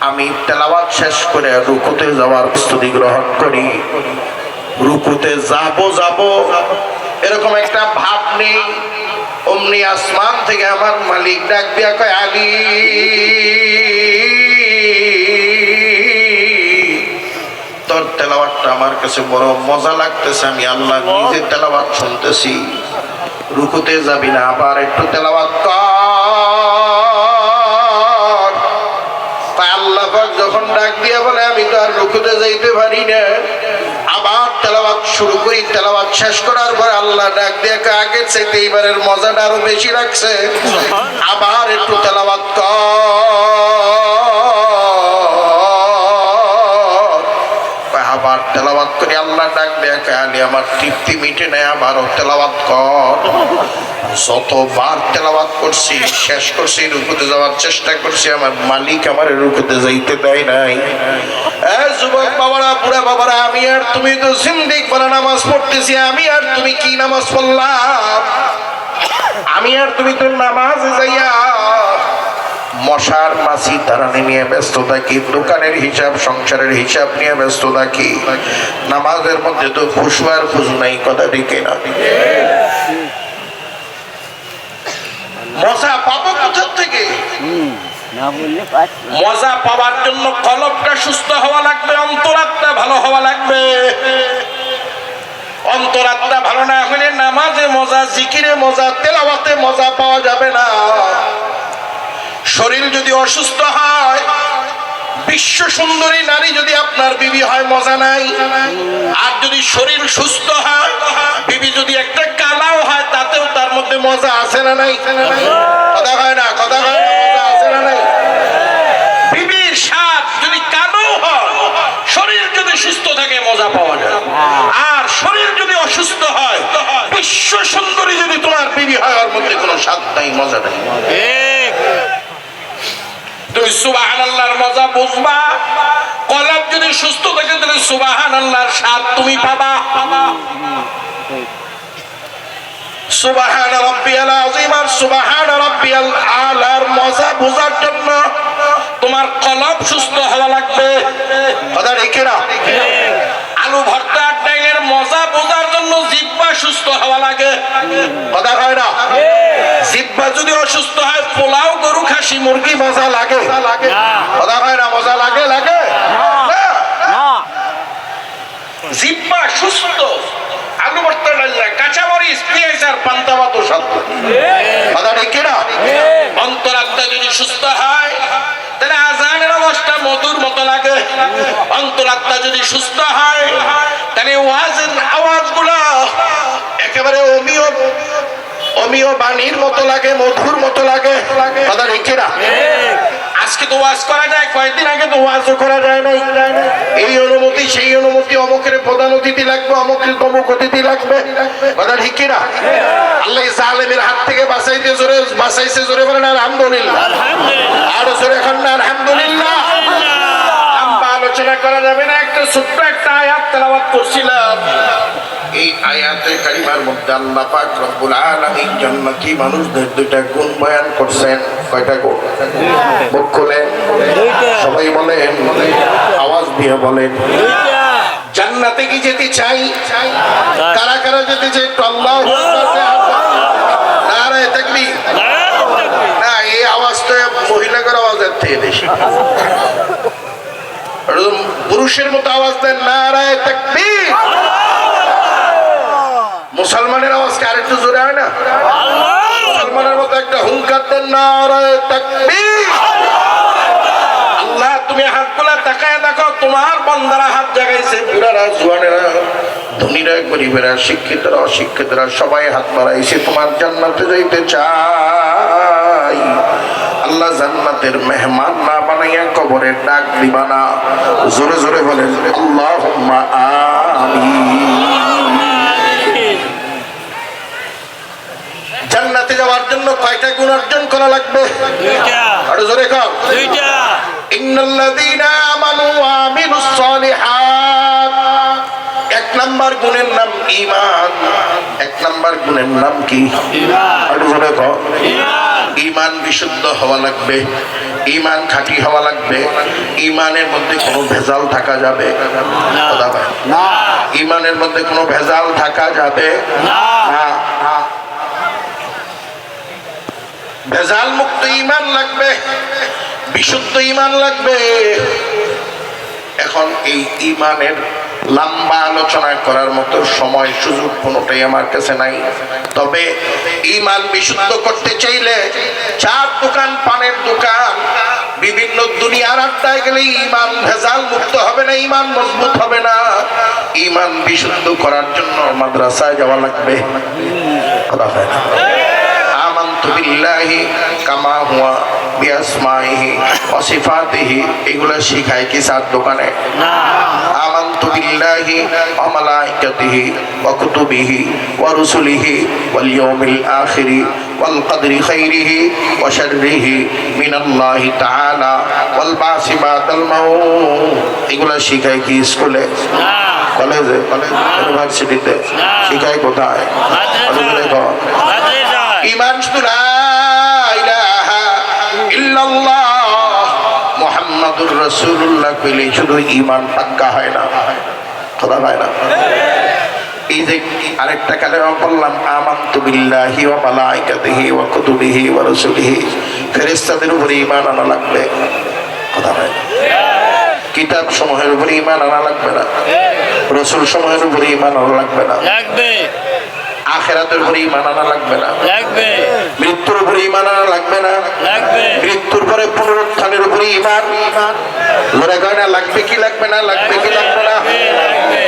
আমি তেলাওয়াত শেষ করে রুকুতে যাওয়ার প্রস্তুতি গ্রহণ করি। রুকুতে যাব যাব। এরকম একটা ভাব নেই। অমনি আসমান থেকে আমার মালিক ডাক দিয়া কয়, আলী, তোর তেলাওয়াতটা আমার কাছে বড় মজা লাগতেছে। আমি আল্লাহ নিজে তেলাওয়াত শুনতেছি। রুকুতে যাবি না, আবার একটু তেলাওয়াত কর। পাক যখন ডাক দিয়ে বলে, আমি তো আর রুকুতে যাইতে পারি না। আবার তেলাবাদ শুরু করি তেলাবাদ শেষ করার পর আল্লাহ ডাক দিয়ে কে আগের চাইতে এইবারের মজাটা আরও বেশি রাখছে আবার একটু তেলাবাদ কর। তেলাওয়াত করে আল্লাহ ডাক আলী আমার তৃপ্তি মিটে নেয় আবারও তেলাওয়াত কর। যতবার তেলাওয়াত করছি, শেষ করছি, রুকুতে যাওয়ার চেষ্টা করছি, আমার মালিক আমার রুকুতে যাইতে দেয় নাই। যুবক বাবারা, বুড়া বাবারা, আমি আর তুমি তো সিন্দিক বলে নামাজ পড়তেছি, আমি আর তুমি কি নামাজ পড়লাম? আমি আর তুমি তো নামাজ যাইয়া মশার মাছি তারানি নিয়ে ব্যস্ত থাকি দোকানের হিসাব সংসারের হিসাব নিয়ে ব্যস্ত থাকি। নামাজের মধ্যে তো খুশু আর খুশু নাই কথা ডেকে না। মজা পাবো কোথার থেকে। মজা পাওয়ার জন্য কলবটা সুস্থ হওয়া লাগবে অন্তরাত্মা ভালো হওয়া লাগবে। অন্তরাত্মা ভালো না হলে নামাজে মজা জিকিরে মজা তেলাওয়াতে মজা পাওয়া যাবে না। শরীর যদি অসুস্থ হয়, বিশ্ব সুন্দরী নারী যদি আপনার বিবি হয়, মজা নাই। আর যদি শরীর সুস্থ হয়, বিবি যদি একটা কালাও হয়, তাতেও তার মধ্যে মজা আছে না নাই? কথা হয় না, কথা হয় না, মজা আছে না নাই? স্বাদ যদি কালো হয়, শরীর যদি সুস্থ থাকে, মজা পাওয়া যায়। আর শরীর যদি অসুস্থ হয়, বিশ্ব সুন্দরী যদি তোমার বিবি হয়, ওর মধ্যে কোনো স্বাদ নাই, মজা নাই। তুমি সুবাহান আল্লাহর মজা বুঝবা? কলব যদি সুস্থ থাকে, তাহলে সুবাহান আল্লাহর স্বাদ তুমি পাবা। তোমার সুস্থ হওয়া লাগবে। কথা রেখে না? আলু ভর্তা মজা বোঝার জন্য জিব্বা সুস্থ হওয়া লাগে। কথা হয় না? জিব্বা যদি অসুস্থ হয় গরু মুরগি মজা লাগে। কথা হয় না। মজা লাগে লাগে? জিব্বা সুস্থ আলু ভর্তা ডাইলা কাঁচা মরিচ পেঁয়াজ আর পান্তা কথা ঠিক কিনা? অন্তরাত্মা যদি সুস্থ হয় তাহলে আজানের অবস্থা মধুর মতো লাগে। অন্তরাত্মা যদি সুস্থ হয় তাহলে ওয়াজের আওয়াজগুলো একেবারে অমিয়। অমিয় বাণীর মতো লাগে মধুর মতো লাগে। কথা ঠিক না আজকে তো ওয়াজ করা যায় কয়েকদিন আগে তো ওয়াজও করা যায় নাই। এই অনুমতি সেই অনুমতি অমুকের প্রধান অতিথি লাগবে অমুকের তমুক অতিথি লাগবে। কথা ঠিক কিনা আল্লাহ জালেমের হাত থেকে বাঁচাইতে জোরে বাঁচাইছে জোরে বলেন আলহামদুলিল্লাহ। আরও জোরে এখন না আলহামদুলিল্লাহ। আলোচনা করা যাবে না একটা ছোট্ট একটা আয়াত তেলাওয়াত করছিলাম। এই আয়াতে কারিমার মধ্যে আল্লাহ পাক রব্বুল আলামিন জান্নাতি মানুষদের দুইটা গুণ বয়ান করছেন। কয়টা গুণ? মুখ খুলেন সবাই বলেন আওয়াজ দিয়ে বলেন। জান্নাতে কি যেতে চাই? কারা কারা যেতে চাই একটু আল্লাহ। নারায় তাকবীর। না এই আওয়াজটা মহিলাদের আওয়াজের থেকে বেশি। পুরুষের মতো আওয়াজ দেন নারায় তাকবীর। মুসলমানের আওয়াজ কি আরেকটু জোরে হয় না? মুসলমানের মতো একটা হুঙ্কার দেন তাকবীর। আল্লাহ, তুমি তাকায় দেখো, তোমার বন্দারা হাত জাগাইছে। ধনীরা শিক্ষিতরা, অশিক্ষিতরা, সবাই হাত তোমার যাইতে আল্লাহ, জান্নাতের মেহমান না বানাইয়া কবরে ডাক দিবা না। জোরে জোরে বলেন আল্লাহ জান্নাতে যাওয়ার জন্য কয়টা গুণ অর্জন করা লাগবে? দুইটা। আরও জোরে কর ইন্নাল্লাযীনা আমানু ওয়া আমিলুস সালিহাত। এক নাম্বার গুণের নাম ঈমান। এক নাম্বার গুণের নাম কি? আরও জোরে ইমান বিশুদ্ধ হওয়া লাগবে। ইমান খাঁটি হওয়া লাগবে। ইমানের মধ্যে কোনো ভেজাল থাকা যাবে? না। ইমানের মধ্যে কোনো ভেজাল থাকা যাবে? না। ভেজাল মুক্ত ইমান লাগবে, বিশুদ্ধ ইমান লাগবে। এখন এই ইমানের লম্বা আলোচনা করার মতো সময় সুযোগ কোনোটাই আমার কাছে নাই। তবে ইমান বিশুদ্ধ করতে চাইলে চার দোকান, পানের দোকান, বিভিন্ন দুনিয়ার আড্ডায় গেলে ইমান ভেজাল মুক্ত হবে না ইমান মজবুত হবে না। ইমান বিশুদ্ধ করার জন্য মাদ্রাসায় যাওয়া লাগবে। কথা হয় না বিল্লাহি কামা হুয়া বিআসমাইহি ওয়া সিফাতিহি। এগুলো শিখায় কি সাত দোকানে? আমান্তু বিল্লাহি ওয়া মালাইকাতিহি ওয়া কুতুবিহি ওয়া রুসুলিহি ওয়াল ইয়াউমিল আখিরি ওয়াল কদরি খাইরিহি ওয়া শাররিহি মিনাল্লাহি তাআলা ওয়াল বাসি বাদাল মাউত। এগুলো শিখায় কি স্কুলে? না। কলেজে? ইউনিভার্সিটিতে? শিখায় কোথায়? কলেজে ইমান শুধু মুহাম্মাদুর রাসূলুল্লাহ কইলে শুধু ইমান পাক্কা হয় না। কথা হয় না? এই যে আরেকটা কালেমা বললাম আমান্তু বিল্লাহি ওয়া মালাইকাতিহি ওয়া কুতুবিহি ওয়া রাসূলিহি। ফেরেশতাদের উপরে ঈমান আনা লাগবে। কথা হয় না? কিতাব সমূহের উপরে ঈমান আনা লাগবে না। রসুল সমূহের উপরে ঈমান আনা লাগবে না। লাগবে। আখেরাতের উপরে ঈমান আনা লাগবে না। লাগবে। মৃত্যুর উপরে ইমান আনা লাগবে না। লাগবে। মৃত্যুর পরে পুনরুত্থানের উপরে ইমান ধরে কয় না লাগবে কি লাগবে না লাগবে কি লাগবে না? লাগবে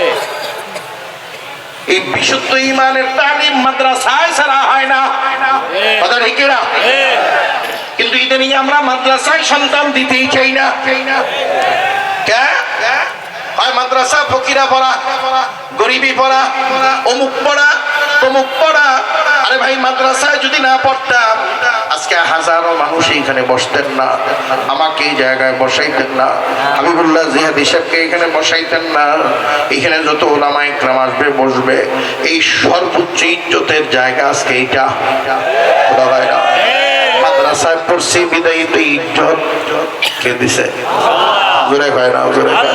এই বিশুদ্ধ ইমানের তালিম মাদ্রাসায় ছাড়া হয় না। কথা ঠিক না কিন্তু ইদানিং আমরা মাদ্রাসায় সন্তান দিতেই চাই না। কে? হয় মাদ্রাসা ফকিরা পড়া গরিবি পড়া অমুক পড়া তমুক পড়া। আরে ভাই, মাদ্রাসায় যদি না পড়তাম, আজকে হাজারো মানুষ এইখানে বসতেন না, আমাকে এই জায়গায় বসাইতেন না, হাবিবুল্লাহ জিহাদ হিসাবকে এখানে বসাইতেন না। এখানে যত ওলামা ইকরাম আসবে, বসবে, এই সর্বোচ্চ ইজ্জতের জায়গা আজকে এইটা। খোদা ভাইরা মাদ্রাসায় পড়ছি বিদায়ী ইজ্জত কে দিছে? জোরে ভাই না, জোরে ভাই।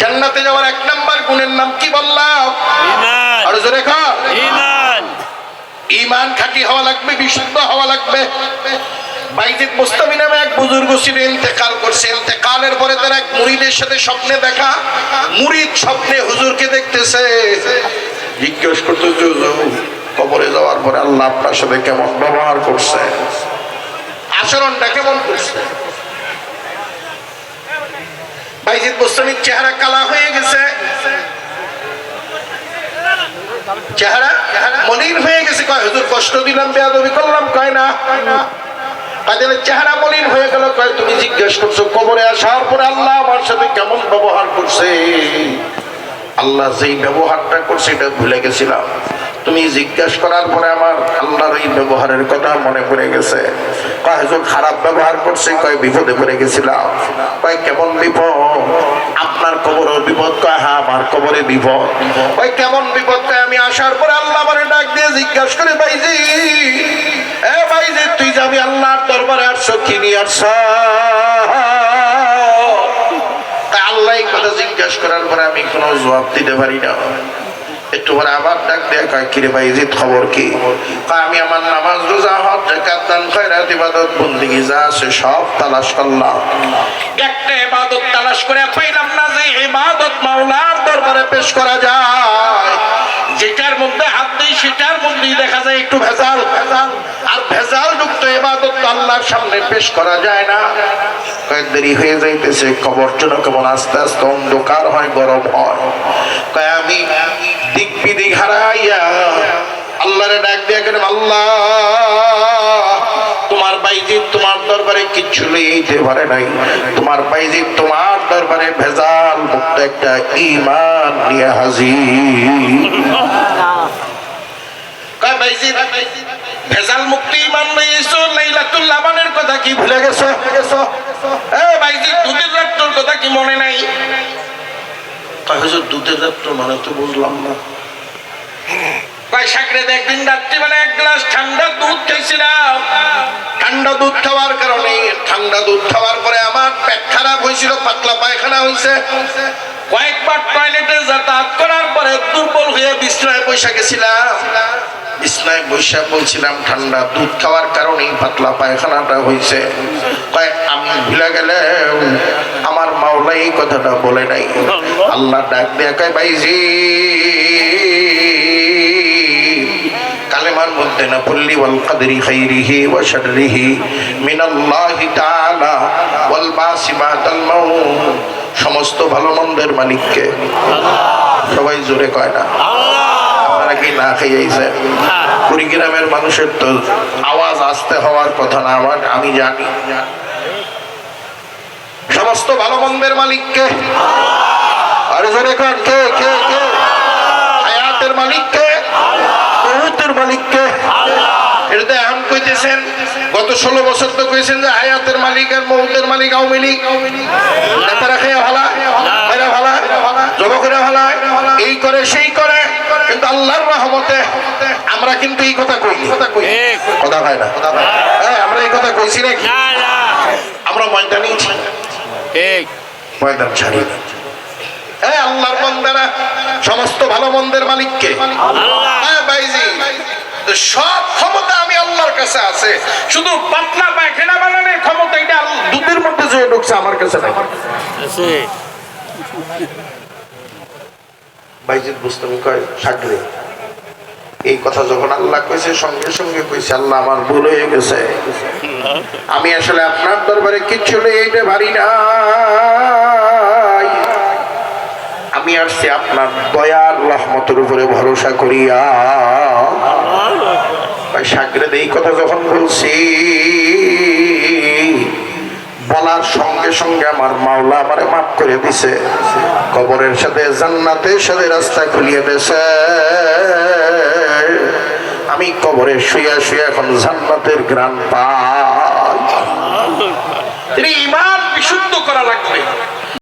জান্নাতে যাওয়ার এক নাম্বার গুণের নাম কি বললাম? আর জোরে খা ইমান খাঁটি হওয়া লাগবে বিশুদ্ধ হওয়া লাগবে। বাইজিদ মুস্তামি নামে এক বুজুর্গ ছিল ইন্তেকাল করছে। ইন্তেকালের পরে তার এক মুরিদের সাথে স্বপ্নে দেখা। মুরিদ স্বপ্নে হুজুরকে দেখতেছে। জিজ্ঞেস হুজুর কবরে যাওয়ার পরে আল্লাহ আপনার সাথে কেমন ব্যবহার করছে? আচরণটা কেমন করছে? বাইজিদ মুস্তামির চেহারা কালা হয়ে গেছে। চেহারা মলিন হয়ে গেছে। কয়, হুজুর কষ্ট দিলাম, বেয়াদবি করলাম, কয় না? তাদের চেহারা মলিন হয়ে গেল, কয়, তুমি জিজ্ঞেস করছ, কবরে আসার পরে আল্লাহ আমার সাথে কেমন ব্যবহার করছে? আল্লাহ যেই ব্যবহারটা করছে, এটা ভুলে গেছিলাম। তুমি জিজ্ঞেস করার পরে আমার আল্লাহর এই ব্যবহারের কথা মনে পড়ে গেছে। কয়, হুজুর, খারাপ ব্যবহার করছে? কয়, বিপদে পড়ে গেছিলাম। কয়, কেমন বিপদ? আপনার কবরের বিপদ? কয় হ্যাঁ আমার কবরে বিপদ। কয়, কেমন বিপদ? কয়, আমি আসার পরে আল্লাহ মানে ডাক দিয়ে জিজ্ঞাসা করে, ভাইজি, এ ভাইজি, তুই যাবি আল্লাহর দরবারে আসছো, কি নিয়ে আসছ? আল্লাহ কথা জিজ্ঞাসা করার পরে আমি কোনো জবাব দিতে পারি না। একটু পরে আবার ডাক দেয়া কিরে ভাই জিত খবর কি? আমি আমার নামাজ রোজা, হজ জাকাত যা আছে সব তালাশ করলাম। না যে ইবাদত দরবারে পেশ করা যায়। যেটার মধ্যে হাত দেই সেটার মধ্যেই দেখা যায় একটু ভেজাল। ভেজাল আর ইবাদত সামনে পেশ করা যায় না। কয়েক দেরি হয়ে যাইতেছে কবর জন্য কেমন আস্তে আস্তে অন্ধকার হয়, গরম হয়। আমি আল্লাহরে ডাক দিয়া কেন, আল্লাহ, তোমার বাইজিৎ তোমার কিচ্ছু লইতে পারে নাই। তোমার বাইজিৎ ভেজাল মুক্ত একটা ভেজাল মুক্তি ইমান লইছো লাইলাতুল লাবানের কথা কি ভুলে গেছো? এ বাইজিৎ দুধের রাত্রর কথা কি মনে নাই? কয়, হুজুর, দুধের রাত্র মানে তো বুঝলাম না। একদিন রাত্রিবেলা এক গ্লাস ঠান্ডা দুধ ঠান্ডা দুধ খাওয়ার কারণে ঠান্ডা দুধ খাওয়ার পরে আমার পেট খারাপ হয়েছিল পাতলা পায়খানা হয়েছে। কয়েকবার টয়লেটে যাতায়াত করার পরে দুর্বল হয়ে বিছনায় বৈশা গেছিলাম। বিছনায় বৈশা বলছিলাম ঠান্ডা দুধ খাওয়ার কারণেই পাতলা পায়খানাটা হয়েছে। কয়েক আমি ভুলে গেলে আমার মাওলা এই কথাটা বলে নাই। আল্লাহ। ডাক দিয়ে কয় পল্লি ওয়াল কাদরি খাইরিহি ওয়া শাররিহি মিনাল্লাহি তাআলা ওয়াল বাসিমাতাল মাউত। সমস্ত ভালো মন্দের মালিককে সবাই জোরে কয় না। আপনারা কি না খাইয়াইছে কুড়িগ্রামের মানুষের তো আওয়াজ আসতে হওয়ার কথা না আমার আমি জানি। সমস্ত ভালো মন্দের মালিককে। আরে জোরে কন কে কে কে? হায়াতের মালিককে। মালিককে। এটা তো এখন কইতেছেন গত ষোলো বছর তো কইছেন যে হায়াতের মালিক আর মৌতের মালিক আওয়ামী লীগ। নেতারা খেয়ে ভালা মেরা ভালা যুবকেরা ভালা এই করে সেই করে কিন্তু আল্লাহর রহমতে আমরা কিন্তু এই কথা কই কথা কই। কথা হয় না। হ্যাঁ আমরা এই কথা কইছি নাকি? না না। আমরা ময়দান নিয়েছি ঠিক। ময়দান ছাড়ি হ্যাঁ আল্লাহর বন্দারা সমস্ত ভালো মন্দের মালিককে। হ্যাঁ সব ক্ষমতা আমি আল্লাহর কাছে আছে। শুধু পাতলা পায়খানা বানানোর ক্ষমতা এটা দুধের মধ্যে যে ঢুকছে আমার কাছে নাই বাইজিদ কয় সাগরে এই কথা যখন আল্লাহ কইছে সঙ্গে সঙ্গে কইছে আল্লাহ আমার ভুল হয়ে গেছে। আমি আসলে আপনার দরবারে কিচ্ছু এইটা ভারি না। আমি আসছি আপনার দয়ার রহমতের উপরে ভরসা করিয়া ভাই সাগরে এই কথা যখন বলছি, বলার সঙ্গে সঙ্গে আমার মাওলা আমারে মাফ করে দিছে। কবরের সাথে জান্নাতের সাথে রাস্তা খুলিয়ে দিছে। আমি কবরে শুয়া শুয়া এখন জান্নাতের গ্রান পাই। তিনি ইমান বিশুদ্ধ করা লাগবে।